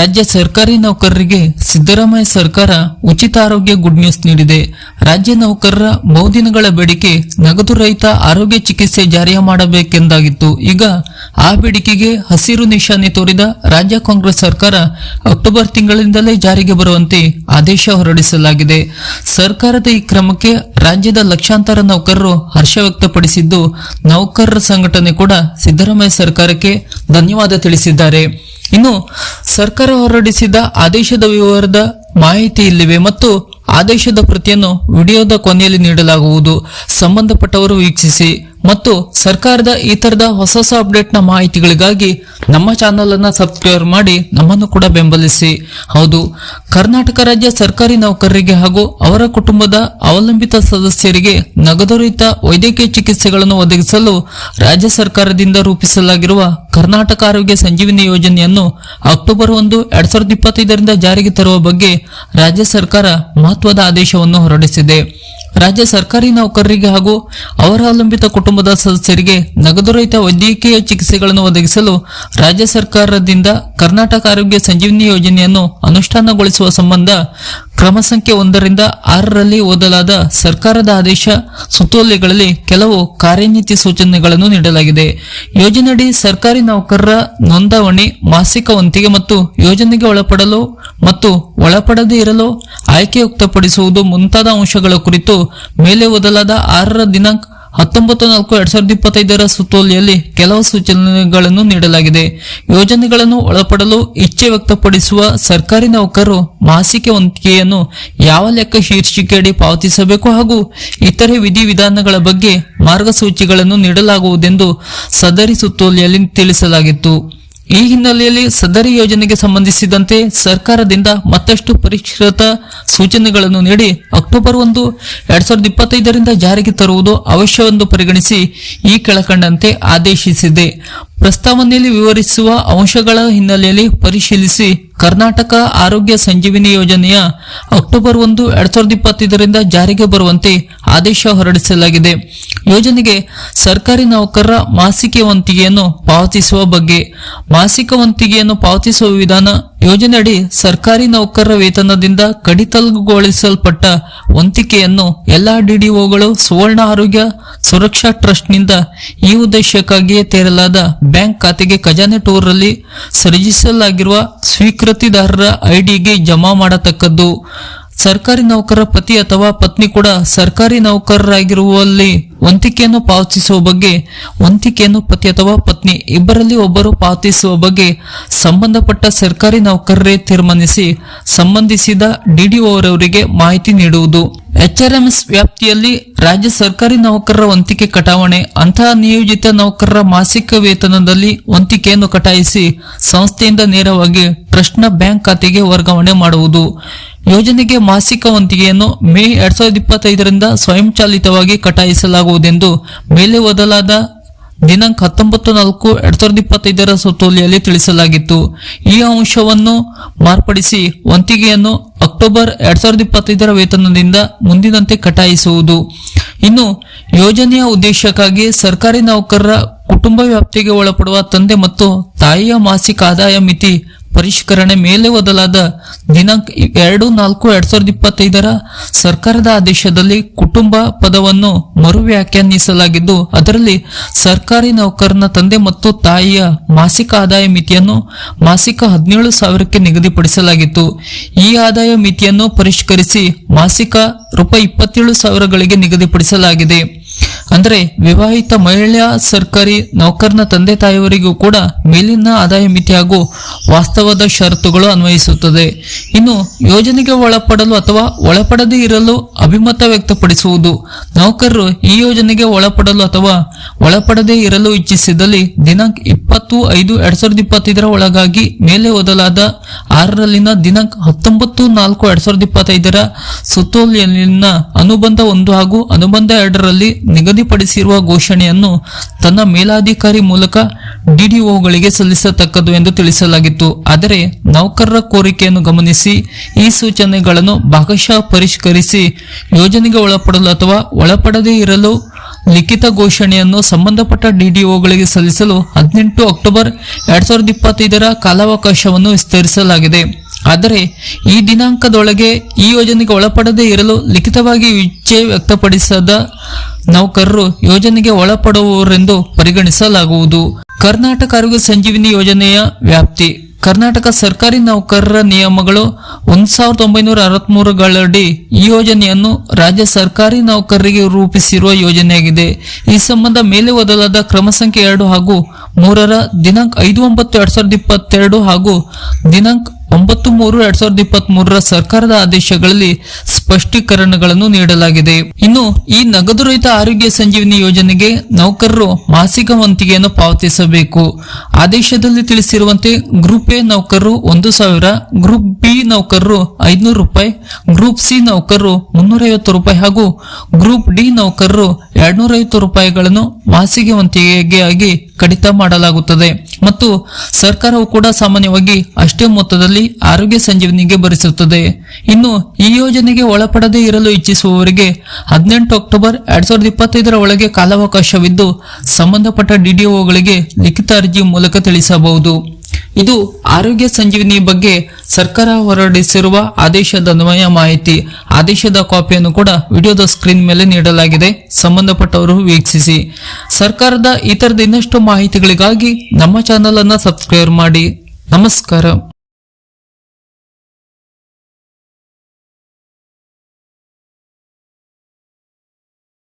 ರಾಜ್ಯ ಸರ್ಕಾರಿ ನೌಕರರಿಗೆ ಸಿದ್ದರಾಮಯ್ಯ ಸರ್ಕಾರ ಉಚಿತ ಆರೋಗ್ಯ ಗುಡ್ ನ್ಯೂಸ್ ನೀಡಿದೆ. ರಾಜ್ಯ ನೌಕರರ ಬಹುದಿನಗಳ ಬೇಡಿಕೆ ನಗದು ರಹಿತ ಆರೋಗ್ಯ ಚಿಕಿತ್ಸೆ ಜಾರಿ ಮಾಡಬೇಕೆಂದಾಗಿತ್ತು. ಈಗ ಆ ಬೇಡಿಕೆಗೆ ಹಸಿರು ನಿಶಾನೆ ತೋರಿದ ರಾಜ್ಯ ಕಾಂಗ್ರೆಸ್ ಸರ್ಕಾರ ಅಕ್ಟೋಬರ್ ತಿಂಗಳಿಂದಲೇ ಜಾರಿಗೆ ಬರುವಂತೆ ಆದೇಶ ಹೊರಡಿಸಲಾಗಿದೆ. ಸರ್ಕಾರದ ಈ ಕ್ರಮಕ್ಕೆ ರಾಜ್ಯದ ಲಕ್ಷಾಂತರ ನೌಕರರು ಹರ್ಷ ವ್ಯಕ್ತಪಡಿಸಿದ್ದು, ನೌಕರರ ಸಂಘಟನೆ ಕೂಡ ಸಿದ್ದರಾಮಯ್ಯ ಸರ್ಕಾರಕ್ಕೆ ಧನ್ಯವಾದ ತಿಳಿಸಿದ್ದಾರೆ. ಇನ್ನು ಸರ್ಕಾರ ಹೊರಡಿಸಿದ ಆದೇಶದ ವಿವರದ ಮಾಹಿತಿ ಇಲ್ಲಿವೆ ಮತ್ತು ಆದೇಶದ ಪ್ರತಿಯನ್ನು ವಿಡಿಯೋದ ಕೊನೆಯಲ್ಲಿ ನೀಡಲಾಗುವುದು. ಸಂಬಂಧಪಟ್ಟವರು ವೀಕ್ಷಿಸಿ. ಮತ್ತು ಸರ್ಕಾರದ ಈ ತರದ ಹೊಸ ಹೊಸ ಅಪ್ಡೇಟ್ನ ಮಾಹಿತಿಗಳಿಗಾಗಿ ನಮ್ಮ ಚಾನೆಲ್ ಅನ್ನ ಸಬ್ಸ್ಕ್ರೈಬ್ ಮಾಡಿ ನಮ್ಮನ್ನು ಕೂಡ ಬೆಂಬಲಿಸಿ. ಹೌದು, ಕರ್ನಾಟಕ ರಾಜ್ಯ ಸರ್ಕಾರಿ ನೌಕರರಿಗೆ ಹಾಗೂ ಅವರ ಕುಟುಂಬದ ಅವಲಂಬಿತ ಸದಸ್ಯರಿಗೆ ನಗದುರಹಿತ ವೈದ್ಯಕೀಯ ಚಿಕಿತ್ಸೆಗಳನ್ನು ಒದಗಿಸಲು ರಾಜ್ಯ ಸರ್ಕಾರದಿಂದ ರೂಪಿಸಲಾಗಿರುವ ಕರ್ನಾಟಕ ಆರೋಗ್ಯ ಸಂಜೀವಿನಿ ಯೋಜನೆಯನ್ನು ಅಕ್ಟೋಬರ್ ಒಂದು, ಎರಡ್ ಸಾವಿರದ ಇಪ್ಪತ್ತೈದರಿಂದ ಜಾರಿಗೆ ತರುವ ಬಗ್ಗೆ ರಾಜ್ಯ ಸರ್ಕಾರ ಮಹತ್ವದ ಆದೇಶವನ್ನು ಹೊರಡಿಸಿದೆ. ರಾಜ್ಯ ಸರ್ಕಾರಿ ನೌಕರರಿಗೆ ಹಾಗೂ ಅವರ ಅವಲಂಬಿತ ಕುಟುಂಬದ ಸದಸ್ಯರಿಗೆ ನಗದುರಹಿತ ವೈದ್ಯಕೀಯ ಚಿಕಿತ್ಸೆಗಳನ್ನು ಒದಗಿಸಲು ರಾಜ್ಯ ಸರ್ಕಾರದಿಂದ ಕರ್ನಾಟಕ ಆರೋಗ್ಯ ಸಂಜೀವಿನಿ ಯೋಜನೆಯನ್ನು ಅನುಷ್ಠಾನಗೊಳಿಸುವ ಸಂಬಂಧ ಕ್ರಮ ಸಂಖ್ಯೆ ಒಂದರಿಂದ ಆರರಲ್ಲಿ ಓದಲಾದ ಸರ್ಕಾರದ ಆದೇಶ, ಸುತ್ತೋಲೆಗಳಲ್ಲಿ ಕೆಲವು ಕಾರ್ಯನೀತಿ ಸೂಚನೆಗಳನ್ನು ನೀಡಲಾಗಿದೆ. ಯೋಜನೆಯಡಿ ಸರ್ಕಾರಿ ನೌಕರರ ನೋಂದಾವಣಿ, ಮಾಸಿಕ ವಂತಿಗೆ ಮತ್ತು ಯೋಜನೆಗೆ ಒಳಪಡಲು ಮತ್ತು ಒಳಪಡದೇ ಇರಲು ಆಯ್ಕೆ ವ್ಯಕ್ತಪಡಿಸುವುದು ಮುಂತಾದ ಅಂಶಗಳ ಕುರಿತು ಮೇಲೆ ಓದಲಾದ ಆರರ ದಿನಾಂಕ ಹತ್ತೊಂಬತ್ತು ನಾಲ್ಕು ಎರಡ್ ಸಾವಿರದ ಇಪ್ಪತ್ತೈದರ ಸುತ್ತೋಲೆಯಲ್ಲಿ ಕೆಲವು ಸೂಚನೆಗಳನ್ನು ನೀಡಲಾಗಿದೆ. ಯೋಜನೆಗಳನ್ನು ಒಳಪಡಲು ಇಚ್ಛೆ ವ್ಯಕ್ತಪಡಿಸುವ ಸರ್ಕಾರಿ ನೌಕರರು ಮಾಸಿಕ ಹೊಂದಿಕೆಯನ್ನು ಯಾವ ಲೆಕ್ಕ ಶೀರ್ಷಿಕೆಯಡಿ ಪಾವತಿಸಬೇಕು ಹಾಗೂ ಇತರೆ ವಿಧಿವಿಧಾನಗಳ ಬಗ್ಗೆ ಮಾರ್ಗಸೂಚಿಗಳನ್ನು ನೀಡಲಾಗುವುದೆಂದು ಸದರಿ ಸುತ್ತೋಲೆಯಲ್ಲಿ ತಿಳಿಸಲಾಗಿತ್ತು. ಈ ಹಿನ್ನೆಲೆಯಲ್ಲಿ ಸದರಿ ಯೋಜನೆಗೆ ಸಂಬಂಧಿಸಿದಂತೆ ಸರ್ಕಾರದಿಂದ ಮತ್ತಷ್ಟು ಪರಿಷ್ಕೃತ ಸೂಚನೆಗಳನ್ನು ನೀಡಿ ಅಕ್ಟೋಬರ್ ಒಂದು, ಎರಡ್ ಸಾವಿರದ ಇಪ್ಪತ್ತೈದರಿಂದ ಜಾರಿಗೆ ತರುವುದು ಅವಶ್ಯವೆಂದು ಪರಿಗಣಿಸಿ ಈ ಕೆಳಕಂಡಂತೆ ಆದೇಶಿಸಿದೆ. ಪ್ರಸ್ತಾವನೆಯಲ್ಲಿ ವಿವರಿಸುವ ಅಂಶಗಳ ಹಿನ್ನೆಲೆಯಲ್ಲಿ ಪರಿಶೀಲಿಸಿ ಕರ್ನಾಟಕ ಆರೋಗ್ಯ ಸಂಜೀವಿನಿ ಯೋಜನೆಯ ಅಕ್ಟೋಬರ್ ಒಂದು, ಎರಡ್ ಸಾವಿರದ ಇಪ್ಪತ್ತೈದರಿಂದ ಜಾರಿಗೆ ಬರುವಂತೆ ಆದೇಶ ಹೊರಡಿಸಲಾಗಿದೆ. ಯೋಜನೆಗೆ ಸರ್ಕಾರಿ ನೌಕರರ ಮಾಸಿಕ ವಂತಿಗೆಯನ್ನು ಪಾವತಿಸುವ ಬಗ್ಗೆ ಮಾಸಿಕ ವಂತಿಗೆಯನ್ನು ಪಾವತಿಸುವ ವಿಧಾನ ಯೋಜನೆಯಡಿ ಸರ್ಕಾರಿ ನೌಕರರ ವೇತನದಿಂದ ಕಡಿತಗೊಳಿಸಲ್ಪಟ್ಟ ವಂತಿಕೆಯನ್ನು ಎಲ್ಲಾ ಡಿಡಿಒಗಳು ಸುವರ್ಣ ಆರೋಗ್ಯ ಸುರಕ್ಷಾ ಟ್ರಸ್ಟ್ನಿಂದ ಈ ಉದ್ದೇಶಕ್ಕಾಗಿಯೇ ತೆರಲಾದ ಬ್ಯಾಂಕ್ ಖಾತೆಗೆ ಖಜಾನೆ ಟೂರಲ್ಲಿ ಸೃಜಿಸಲಾಗಿರುವ ಸ್ವೀಕೃತಿದಾರರ ಐಡಿಗೆ ಜಮಾ ಮಾಡತಕ್ಕದ್ದು. ಸರ್ಕಾರಿ ನೌಕರರ ಪತಿ ಅಥವಾ ಪತ್ನಿ ಕೂಡ ಸರ್ಕಾರಿ ನೌಕರರಾಗಿರುವಲ್ಲಿ ವಂತಿಕೆಯನ್ನು ಪಾವತಿಸುವ ಬಗ್ಗೆ, ವಂತಿಕೆಯನ್ನು ಪತಿ ಅಥವಾ ಪತ್ನಿ ಇಬ್ಬರಲ್ಲಿ ಒಬ್ಬರು ಪಾವತಿಸುವ ಬಗ್ಗೆ ಸಂಬಂಧಪಟ್ಟ ಸರ್ಕಾರಿ ನೌಕರರೇ ತೀರ್ಮಾನಿಸಿ ಸಂಬಂಧಿಸಿದ ಡಿಡಿಒರವರಿಗೆ ಮಾಹಿತಿ ನೀಡುವುದು. ಎಚ್ಆರ್ಎಂಎಸ್ ವ್ಯಾಪ್ತಿಯಲ್ಲಿ ರಾಜ್ಯ ಸರ್ಕಾರಿ ನೌಕರರ ವಂತಿಕೆ ಕಟಾವಣೆ, ಅಂತಹ ನಿಯೋಜಿತ ನೌಕರರ ಮಾಸಿಕ ವೇತನದಲ್ಲಿ ವಂತಿಕೆಯನ್ನು ಕಟಾಯಿಸಿ ಸಂಸ್ಥೆಯಿಂದ ನೇರವಾಗಿ ಟ್ರಸ್ಟ್ನ ಬ್ಯಾಂಕ್ ಖಾತೆಗೆ ವರ್ಗಾವಣೆ ಮಾಡುವುದು. ಯೋಜನೆಗೆ ಮಾಸಿಕ ವಂತಿಗೆಯನ್ನು ಮೇ ಎರಡ್ ಸಾವಿರದ ಇಪ್ಪತ್ತೈದರಿಂದ ಸ್ವಯಂಚಾಲಿತವಾಗಿ ಕಟಾಯಿಸಲಾಗುವುದೆಂದು ಮೇಲೆ ಓದಲಾದ ದಿನಾಂಕ ಹತ್ತೊಂಬತ್ತು ನಾಲ್ಕು ಎರಡ್ ಸಾವಿರದ ಇಪ್ಪತ್ತೈದರ ಸುತ್ತೋಲೆಯಲ್ಲಿ ತಿಳಿಸಲಾಗಿತ್ತು. ಈ ಅಂಶವನ್ನು ಮಾರ್ಪಡಿಸಿ ವಂತಿಗೆಯನ್ನು ಅಕ್ಟೋಬರ್ ಎರಡ್ ಸಾವಿರದ ಇಪ್ಪತ್ತೈದರ ವೇತನದಿಂದ ಮುಂದಿನಂತೆ ಕಟಾಯಿಸುವುದು. ಇನ್ನು ಯೋಜನೆಯ ಉದ್ದೇಶಕ್ಕಾಗಿ ಸರ್ಕಾರಿ ನೌಕರರ ಕುಟುಂಬ ವ್ಯಾಪ್ತಿಗೆ ಒಳಪಡುವ ತಂದೆ ಮತ್ತು ತಾಯಿಯ ಮಾಸಿಕ ಆದಾಯ ಮಿತಿ ಪರಿಷ್ಕರಣೆ ಮೇಲೆ ಒದಲಾದ ದಿನಾಂಕ ಎರಡು ನಾಲ್ಕು ಎರಡ್ ಸಾವಿರದ ಇಪ್ಪತ್ತೈದರ ಸರ್ಕಾರದ ಆದೇಶದಲ್ಲಿ ಕುಟುಂಬ ಪದವನ್ನು ಮರು ವ್ಯಾಖ್ಯಾನಿಸಲಾಗಿದ್ದು ಅದರಲ್ಲಿ ಸರ್ಕಾರಿ ನೌಕರನ ತಂದೆ ಮತ್ತು ತಾಯಿಯ ಮಾಸಿಕ ಆದಾಯ ಮಿತಿಯನ್ನು ಮಾಸಿಕ ಹದಿನೇಳು ಸಾವಿರಕ್ಕೆ ನಿಗದಿಪಡಿಸಲಾಗಿತ್ತು. ಈ ಆದಾಯ ಮಿತಿಯನ್ನು ಪರಿಷ್ಕರಿಸಿ ಮಾಸಿಕ ರೂಪಾಯಿ ಇಪ್ಪತ್ತೇಳು ಸಾವಿರಗಳಿಗೆ ನಿಗದಿಪಡಿಸಲಾಗಿದೆ. ಅಂದರೆ ವಿವಾಹಿತ ಮಹಿಳೆಯ ಸರ್ಕಾರಿ ನೌಕರನ ತಂದೆ ತಾಯಿಯವರಿಗೂ ಕೂಡ ಮೇಲಿನ ಆದಾಯ ಮಿತಿ ಹಾಗೂ ವಾಸ್ತವದ ಷರತ್ತುಗಳು ಅನ್ವಯಿಸುತ್ತದೆ. ಇನ್ನು ಯೋಜನೆಗೆ ಒಳಪಡಲು ಅಥವಾ ಒಳಪಡದೇ ಇರಲು ಅಭಿಮತ ವ್ಯಕ್ತಪಡಿಸುವುದು. ನೌಕರರು ಈ ಯೋಜನೆಗೆ ಒಳಪಡಲು ಅಥವಾ ಒಳಪಡದೇ ಇರಲು ಇಚ್ಛಿಸಿದಲ್ಲಿ ದಿನಾಂಕ ಇಪ್ಪತ್ತು ಐದು ಎರಡ್ ಸಾವಿರದ ಇಪ್ಪತ್ತೈದರ ಒಳಗಾಗಿ ಮೇಲೆ ಓದಲಾದ ಆರರಲ್ಲಿನ ದಿನಾಂಕ ಹತ್ತೊಂಬತ್ತು ನಾಲ್ಕು ಎರಡ್ ಸಾವಿರದ ಇಪ್ಪತ್ತೈದರ ಸುತ್ತೋಲೆಯಲ್ಲಿನ ಅನುಬಂಧ ಒಂದು ಹಾಗೂ ಅನುಬಂಧ ಎರಡರಲ್ಲಿ ನಿಗದಿಪಡಿಸಿರುವ ಘೋಷಣೆಯನ್ನು ತನ್ನ ಮೇಲಾಧಿಕಾರಿ ಮೂಲಕ ಡಿಡಿಒಗಳಿಗೆ ಸಲ್ಲಿಸತಕ್ಕದ್ದು ಎಂದು ತಿಳಿಸಲಾಗಿತ್ತು. ಆದರೆ ನೌಕರರ ಕೋರಿಕೆಯನ್ನು ಗಮನಿಸಿ ಈ ಸೂಚನೆಗಳನ್ನು ಭಾಗಶಃ ಪರಿಷ್ಕರಿಸಿ ಯೋಜನೆಗೆ ಒಳಪಡಲು ಅಥವಾ ಒಳಪಡದೇ ಇರಲು ಲಿಖಿತ ಘೋಷಣೆಯನ್ನು ಸಂಬಂಧಪಟ್ಟ ಡಿಡಿಒಗಳಿಗೆ ಸಲ್ಲಿಸಲು ಹದಿನೆಂಟು ಅಕ್ಟೋಬರ್ ಎರಡ್ ಸಾವಿರದ ಇಪ್ಪತ್ತೈದರ ಕಾಲಾವಕಾಶವನ್ನು ವಿಸ್ತರಿಸಲಾಗಿದೆ. ಆದರೆ ಈ ದಿನಾಂಕದೊಳಗೆ ಈ ಯೋಜನೆಗೆ ಒಳಪಡದೇ ಇರಲು ಲಿಖಿತವಾಗಿ ಇಚ್ಛೆ ವ್ಯಕ್ತಪಡಿಸದ ನೌಕರರು ಯೋಜನೆಗೆ ಒಳಪಡುವವರೆಂದು ಪರಿಗಣಿಸಲಾಗುವುದು. ಕರ್ನಾಟಕ ಆರೋಗ್ಯ ಸಂಜೀವಿನಿ ಯೋಜನೆಯ ವ್ಯಾಪ್ತಿ. ಕರ್ನಾಟಕ ಸರ್ಕಾರಿ ನೌಕರರ ನಿಯಮಗಳು ಒಂದ್ ಸಾವಿರದ ಒಂಬೈನೂರ ಅರವತ್ಮೂರುಗಳಡಿ ಈ ಯೋಜನೆಯನ್ನು ರಾಜ್ಯ ಸರ್ಕಾರಿ ನೌಕರರಿಗೆ ರೂಪಿಸಿರುವ ಯೋಜನೆಯಾಗಿದೆ. ಈ ಸಂಬಂಧ ಮೇಲೆ ಒದಲಾದ ಕ್ರಮ ಸಂಖ್ಯೆ ಎರಡು ಹಾಗೂ ಮೂರರ ದಿನಾಂಕ ಐದು ಒಂಬತ್ತು ಎರಡ್ ಸಾವಿರದ ಇಪ್ಪತ್ತೆರಡು ಹಾಗೂ ದಿನಾಂಕ ಒಂಬತ್ತು ಮೂರು ಎರಡ್ ಸಾವಿರದ ಇಪ್ಪತ್ತ್ ಮೂರರ ಸರ್ಕಾರದ ಆದೇಶಗಳಲ್ಲಿ ಸ್ಪಷ್ಟೀಕರಣಗಳನ್ನು ನೀಡಲಾಗಿದೆ. ಇನ್ನು ಈ ನಗದು ರಹಿತ ಆರೋಗ್ಯ ಸಂಜೀವಿನಿ ಯೋಜನೆಗೆ ನೌಕರರು ಮಾಸಿಕ ವಂತಿಗೆಯನ್ನು ಪಾವತಿಸಬೇಕು. ಆದೇಶದಲ್ಲಿ ತಿಳಿಸಿರುವಂತೆ ಗ್ರೂಪ್ ಎ ನೌಕರರು ಒಂದು ಸಾವಿರ, ಗ್ರೂಪ್ ಬಿ ನೌಕರರು ಐದುನೂರು ರೂಪಾಯಿ, ಗ್ರೂಪ್ ಸಿ ನೌಕರರು ಮುನ್ನೂರೈವತ್ತು ರೂಪಾಯಿ ಹಾಗೂ ಗ್ರೂಪ್ ಡಿ ನೌಕರರು ಎರಡ್ನೂರೈವತ್ತು ರೂಪಾಯಿಗಳನ್ನು ಮಾಸಿಗೆ ವಂತಿಗೆಗೆ ಆಗಿ ಕಡಿತ ಮಾಡಲಾಗುತ್ತದೆ. ಮತ್ತು ಸರ್ಕಾರವು ಕೂಡ ಸಾಮಾನ್ಯವಾಗಿ ಅಷ್ಟೇ ಮೊತ್ತದಲ್ಲಿ ಆರೋಗ್ಯ ಸಂಜೀವನಿಗೆ ಭರಿಸುತ್ತದೆ. ಇನ್ನು ಈ ಯೋಜನೆಗೆ ಒಳಪಡದೇ ಇರಲು ಇಚ್ಛಿಸುವವರಿಗೆ ಹದಿನೆಂಟು ಅಕ್ಟೋಬರ್ ಎರಡ್ ಸಾವಿರದ ಇಪ್ಪತ್ತೈದರ ಒಳಗೆ ಕಾಲಾವಕಾಶವಿದ್ದು, ಸಂಬಂಧಪಟ್ಟ ಡಿಡಿಒಗಳಿಗೆ ಲಿಖಿತ ಅರ್ಜಿ ಮೂಲಕ ತಿಳಿಸಬಹುದು. ಇದು ಆರೋಗ್ಯ ಸಂಜೀವಿನಿ ಬಗ್ಗೆ ಸರ್ಕಾರ ಹೊರಡಿಸಿರುವ ಆದೇಶದ ಅನ್ವಯ ಮಾಹಿತಿ. ಆದೇಶದ ಕಾಪಿಯನ್ನು ಕೂಡ ವಿಡಿಯೋದ ಸ್ಕ್ರೀನ್ ಮೇಲೆ ನೀಡಲಾಗಿದೆ. ಸಂಬಂಧಪಟ್ಟವರು ವೀಕ್ಷಿಸಿ. ಸರ್ಕಾರದ ಇತರದ ಇನ್ನಷ್ಟು ಮಾಹಿತಿಗಳಿಗಾಗಿ ನಮ್ಮ ಚಾನೆಲ್ ಅನ್ನ ಸಬ್ಸ್ಕ್ರೈಬ್ ಮಾಡಿ. ನಮಸ್ಕಾರ.